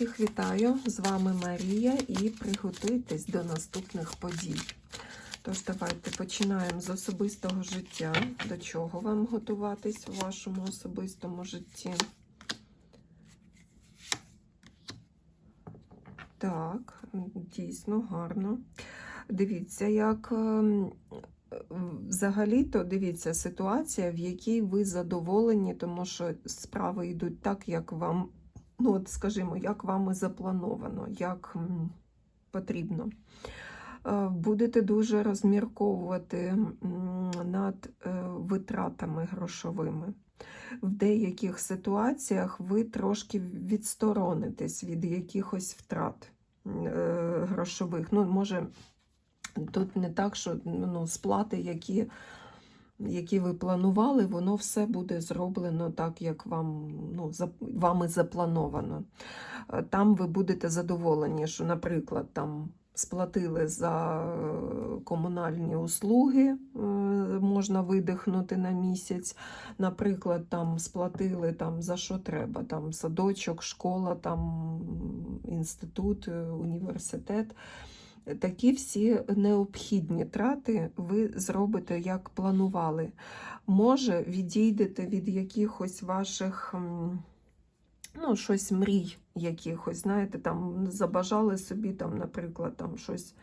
Всіх вітаю! З вами Марія і приготуйтесь до наступних подій. Тож, давайте починаємо з особистого життя. До чого вам готуватись у вашому особистому житті? Так, дійсно гарно. Дивіться, як ем, взагалі-то дивіться ситуація, в якій ви задоволені, тому що справи йдуть так, як вам, ну от скажімо, як вам і заплановано, як потрібно. Е, Будете дуже розмірковувати над е, витратами грошовими. В деяких ситуаціях ви трошки відсторонитесь від якихось втрат е, грошових. Ну, може, тут не так, що ну, сплати, які, які ви планували, воно все буде зроблено так, як вам, ну, за, вами заплановано. Е, Там ви будете задоволені, що, наприклад, там сплатили за е, комунальні услуги, е, можна видихнути на місяць. Наприклад, там сплатили там, за що треба, там садочок, школа, там інститут, університет. Такі всі необхідні трати ви зробите, як планували. Може, відійдете від якихось ваших ну, щось мрій якихось, знаєте, там забажали собі, там, наприклад, там щось,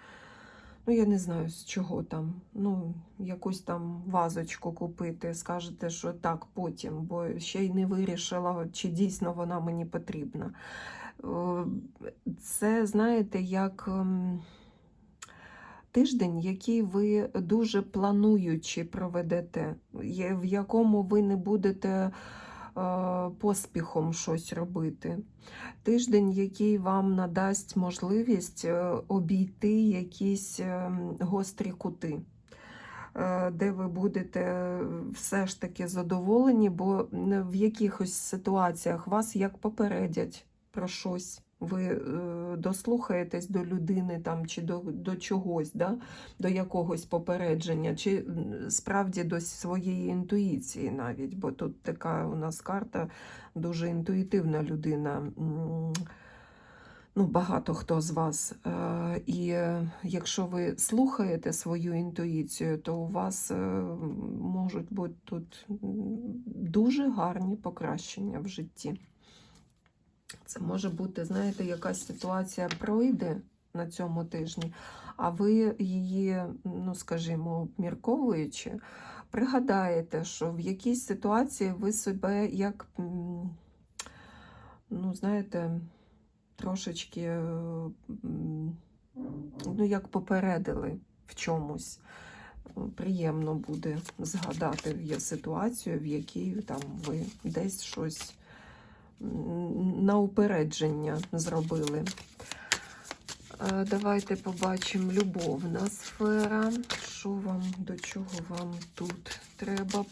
ну, я не знаю, з чого там, ну, якусь там вазочку купити, скажете, що так, потім, бо ще й не вирішила, чи дійсно вона мені потрібна. Е, Це, знаєте, як тиждень, який ви дуже плануючи проведете, в якому ви не будете е, поспіхом щось робити. Тиждень, який вам надасть можливість е, обійти якісь ем, гострі кути. е, Де ви будете все ж таки задоволені, бо в якихось ситуаціях вас як попередять про щось. Ви е, дослухаєтесь до людини там, чи до, до чогось, да? до якогось попередження, чи справді до своєї інтуїції навіть, бо тут така у нас карта дуже інтуїтивна людина. Ну, багато хто з вас. Е, І е, якщо ви слухаєте свою інтуїцію, то у вас можуть бути тут дуже гарні покращення в житті. Це може бути, знаєте, якась ситуація пройде на цьому тижні, а ви її, ну скажімо, обмірковуючи, пригадаєте, що в якійсь ситуації ви себе як, ну, знаєте, трошечки, е, ну, як попередили в чомусь. Приємно буде згадати ситуацію, в якій там ви десь щось на упередження зробили. Давайте побачимо любовна сфера. Що вам, до чого вам тут треба б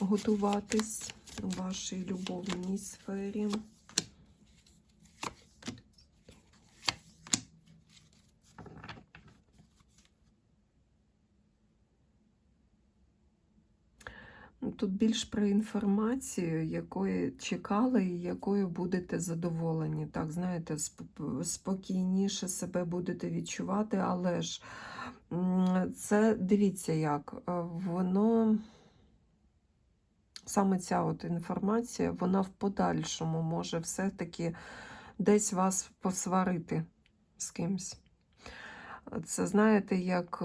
готуватись у вашій любовній сфері? Тут більш про інформацію, якої чекали і якою будете задоволені. Так, знаєте, спокійніше себе будете відчувати, але ж це дивіться як, е, воно. Саме ця от інформація, вона в подальшому може все-таки десь вас посварити з кимсь. Це знаєте, як.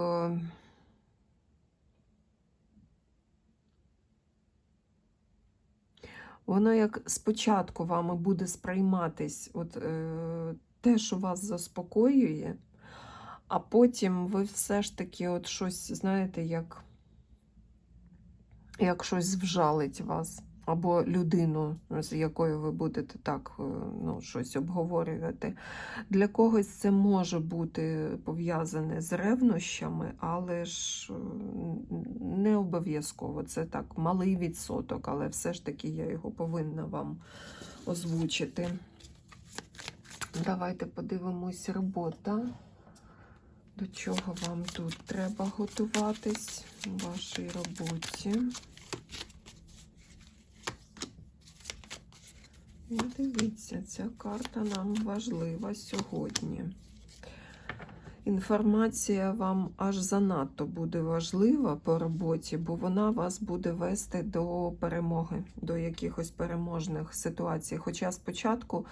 Воно як спочатку вами буде сприйматись от, е, те, що вас заспокоює, а потім ви все ж таки от щось, знаєте, як, як щось вжалить вас, або людину, з якою ви будете так е, ну, щось обговорювати. Для когось це може бути пов'язане з ревнощами, але ж е, не обов'язково. Це так, малий відсоток, але все ж таки я його повинна вам озвучити. Давайте подивимось робота. До чого вам тут треба готуватись у вашій роботі? І дивіться, ця карта нам важлива сьогодні. Інформація вам аж занадто буде важлива по роботі, бо вона вас буде вести до перемоги, до якихось переможних ситуацій. Хоча спочатку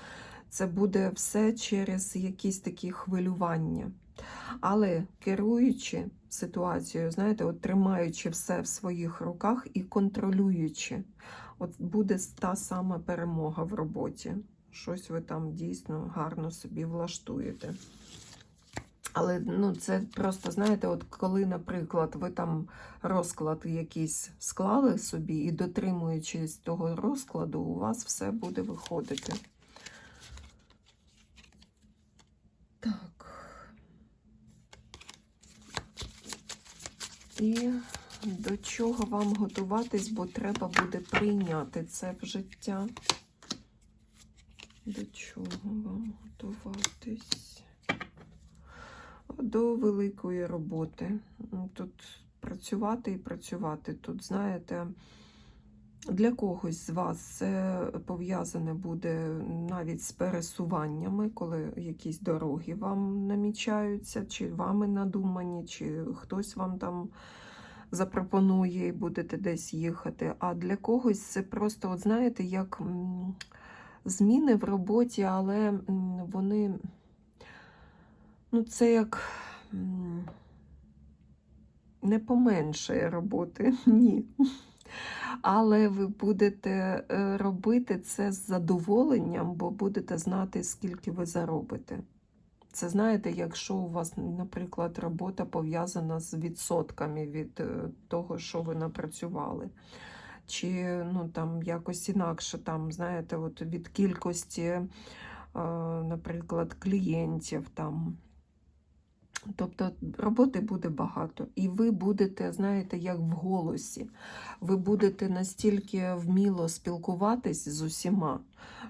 це буде все через якісь такі хвилювання. Але керуючи ситуацією, знаєте, от тримаючи все в своїх руках і контролюючи, от буде та сама перемога в роботі. Щось ви там дійсно гарно собі влаштуєте. Але ну, це просто, знаєте, от коли, наприклад, ви там розклад якийсь склали собі і дотримуючись того розкладу, у вас все буде виходити. І до чого вам готуватись, бо треба буде прийняти це в життя. До чого вам готуватись? До великої роботи. Тут працювати і працювати. Тут, знаєте, для когось з вас це пов'язане буде навіть з пересуваннями, коли якісь дороги вам намічаються, чи вами надумані, чи хтось вам там запропонує і будете десь їхати. А для когось це просто, от знаєте, як зміни в роботі, але вони, ну, це як не поменшає роботи, ні. Але ви будете е, робити це з задоволенням, бо будете знати, скільки ви заробите. Це знаєте, якщо у вас, наприклад, робота пов'язана з відсотками від е, того, що ви напрацювали. Чи ну, там якось інакше, там, знаєте, от від кількості, е, наприклад, клієнтів там. Тобто роботи буде багато, і ви будете, знаєте, як в голосі. Ви будете настільки вміло спілкуватись з усіма,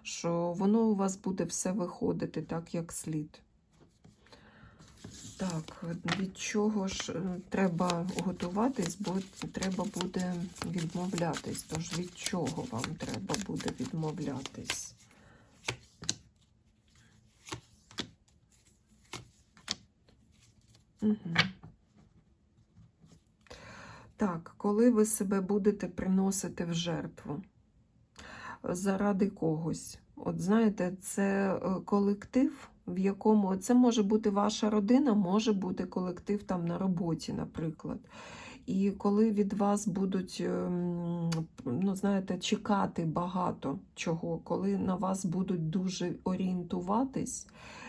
що воно у вас буде все виходити так, як слід. Так, від чого ж е, треба готуватись, бо треба буде відмовлятись. Тож від чого вам треба буде відмовлятись? Так, коли ви себе будете приносити в жертву заради когось. От знаєте, це е, колектив, в якому це може бути ваша родина, може бути колектив там на роботі, наприклад. І коли від вас будуть, ем, ну, знаєте, чекати багато чого, коли на вас будуть дуже орієнтуватись,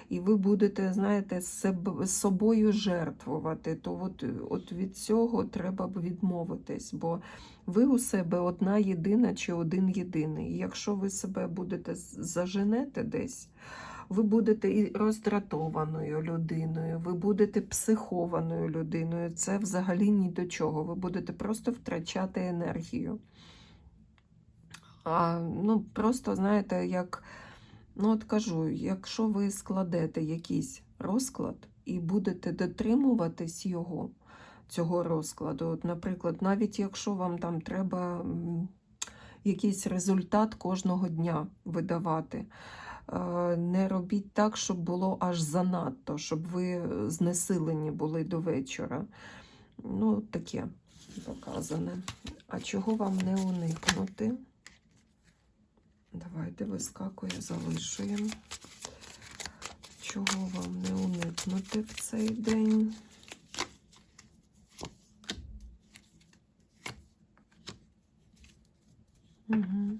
і ви будете, знаєте, себе, собою жертвувати, то от, от від цього треба б відмовитись, бо ви у себе одна єдина чи один єдиний. Якщо ви себе будете заженете десь, ви будете і роздратованою людиною, ви будете психованою людиною. Це взагалі ні до чого. Ви будете просто втрачати енергію. А, Ну, Просто, знаєте, як, ну от кажу, якщо ви складете якийсь розклад і будете дотримуватись його, цього розкладу, от, наприклад, навіть якщо вам там треба якийсь результат кожного дня видавати. Не робіть так, щоб було аж занадто, щоб ви знесилені були до вечора. Ну, таке показане. А чого вам не уникнути? Давайте вискакує, залишуємо. Чого вам не уникнути в цей день? Угу.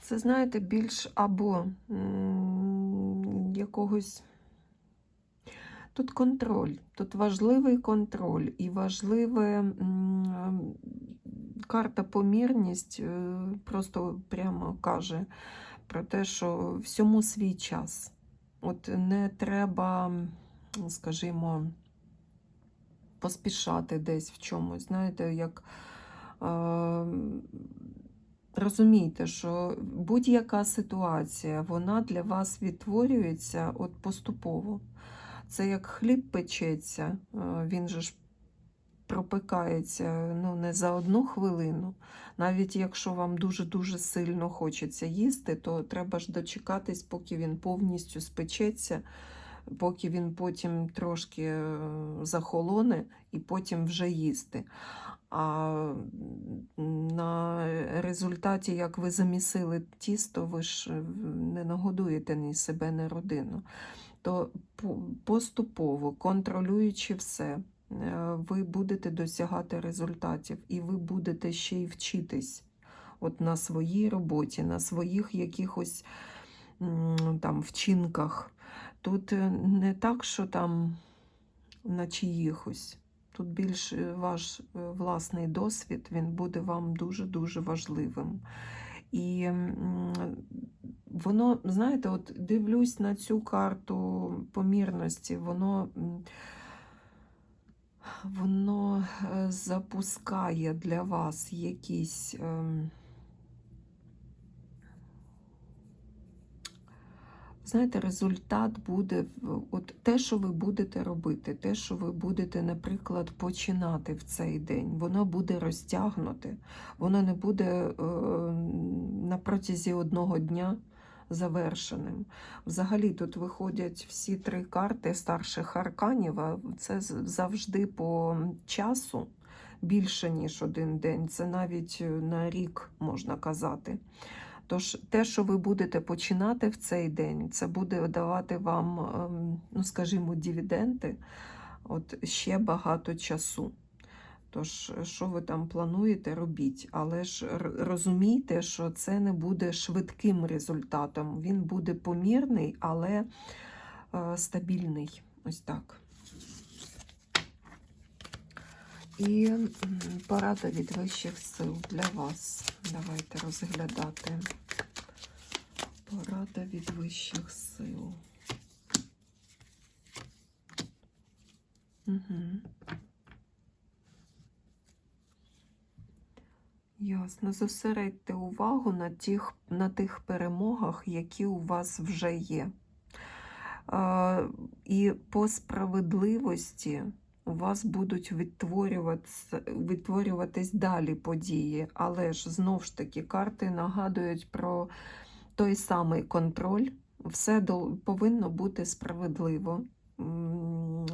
Це, знаєте, більш або якогось. Тут контроль, тут важливий контроль і важлива карта помірність е, просто прямо каже про те, що всьому свій час. От не треба, скажімо, поспішати десь в чомусь. Знаєте, як. Е Розумійте, що будь-яка ситуація, вона для вас відтворюється от поступово. Це як хліб печеться, він же ж пропикається ну, не за одну хвилину. Навіть якщо вам дуже-дуже сильно хочеться їсти, то треба ж дочекатись, поки він повністю спечеться, поки він потім трошки е, захолоне і потім вже їсти. А на результаті, як ви замісили тісто, ви ж е, не нагодуєте ні себе, ні родину. То поступово, контролюючи все, ви будете досягати результатів, і ви будете ще й вчитись от на своїй роботі, на своїх якихось там вчинках. Тут е, не так, що там на чиїхось. Тут більш е, ваш е, власний досвід, він буде вам дуже-дуже важливим. І воно, знаєте, от дивлюсь на цю карту помірності, воно, воно е, запускає для вас якісь. ем, Знаєте, результат буде от те, що ви будете робити, те, що ви будете, наприклад, починати в цей день, воно буде розтягнуте, воно не буде е, на протязі одного дня завершеним. Взагалі тут виходять всі три карти старших арканів, це завжди по часу більше, ніж один день. Це навіть е, на рік можна казати. Тож те, що ви будете починати в цей день, це буде давати вам, ем, ну скажімо, дивіденди от ще багато часу. Тож, що ви там плануєте, робіть. Але ж розумійте, що це не буде швидким результатом. Він буде помірний, але е, стабільний. Ось так. І порада від вищих сил для вас. Давайте розглядати. Порада від вищих сил. Угу. Ясно. Зосередьте увагу на тих, на тих перемогах, які у вас вже є. А, і по справедливості у вас будуть відтворюватися, відтворюватись далі події, але ж знов ж таки карти нагадують про той самий контроль. Все повинно бути справедливо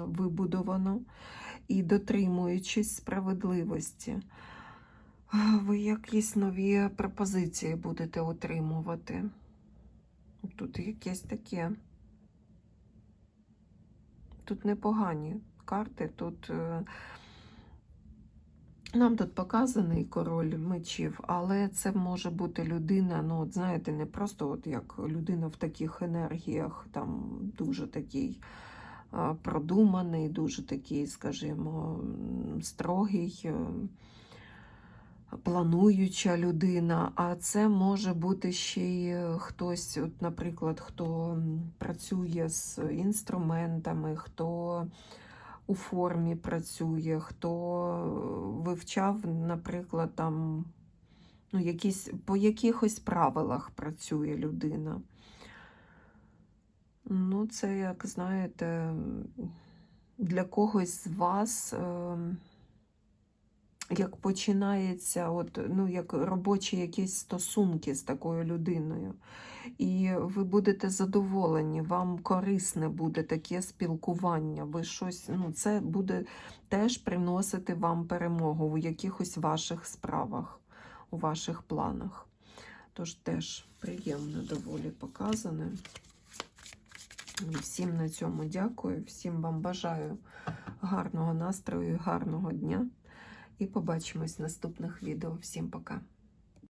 вибудовано і дотримуючись справедливості. Ви якісь нові пропозиції будете отримувати. Тут якесь таке. Тут непогані карти. Тут е, нам тут показаний король мечів, але це може бути людина, ну, от знаєте, не просто от як людина в таких енергіях, там дуже такий продуманий, дуже такий, скажімо, строгий. Е, плануюча людина, а це може бути ще й е, хтось, от, наприклад, хто працює з інструментами, хто у формі працює, хто е, вивчав, наприклад, там, ну, якісь, по якихось правилах працює людина. Ну, це, як знаєте, для когось з вас. ем, як починається, от, ну, як робочі якісь стосунки з такою людиною. І ви будете задоволені, вам корисне буде таке спілкування. Ви щось, ну, це буде теж приносити вам перемогу у якихось ваших справах, у ваших планах. Тож теж приємно доволі показане. Всім на цьому дякую, всім вам бажаю гарного настрою, і гарного дня. І побачимось в наступних відео. Всім пока!